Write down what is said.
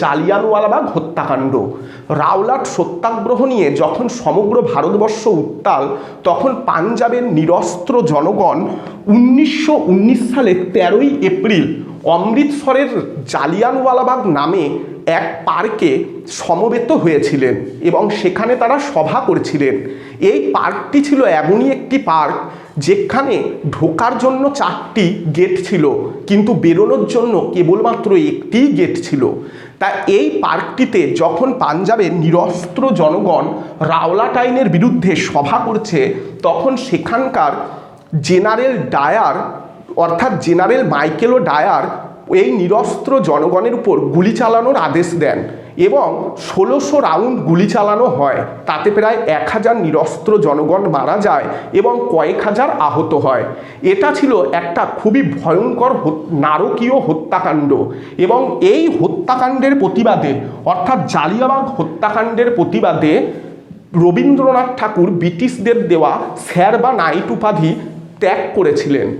জালিয়ানওয়ালাবাগ হত্যাকাণ্ড। রাওলাট সত্যাগ্রহ নিয়ে যখন সমগ্র ভারতবর্ষ উত্তাল, তখন পাঞ্জাবের নিরস্ত্র জনগণ উনিশশো সালে তেরোই এপ্রিল অমৃতসরের জালিয়ানওয়ালাবাগ নামে এক পার্কে সমবেত হয়েছিলেন এবং সেখানে তারা সভা করেছিলেন। এই পার্কটি ছিল এমনই একটি পার্ক যেখানে ঢোকার জন্য চারটি গেট ছিল, কিন্তু বেরোনোর জন্য কেবলমাত্র একটি গেট ছিল। তা এই পার্কটিতে যখন পাঞ্জাবের নিরস্ত্র জনগণ রাওলাট আইনের বিরুদ্ধে সভা করছে, তখন সেখানকার জেনারেল ডায়ার, অর্থাৎ জেনারেল মাইকেলো ডায়ার এই নিরস্ত্র জনগণের উপর গুলি চালানোর আদেশ দেন এবং ষোলোশো রাউন্ড গুলি চালানো হয়। তাতে প্রায় এক হাজার নিরস্ত্র জনগণ মারা যায় এবং কয়েক হাজার আহত হয়। এটা ছিল একটা খুবই ভয়ঙ্কর নারকীয় হত্যাকাণ্ড এবং এই হত্যাকাণ্ডের প্রতিবাদে, অর্থাৎ জালিয়াবাগ হত্যাকাণ্ডের প্রতিবাদে রবীন্দ্রনাথ ঠাকুর ব্রিটিশদের দেওয়া স্যার বা নাইট উপাধি ত্যাগ করেছিলেন।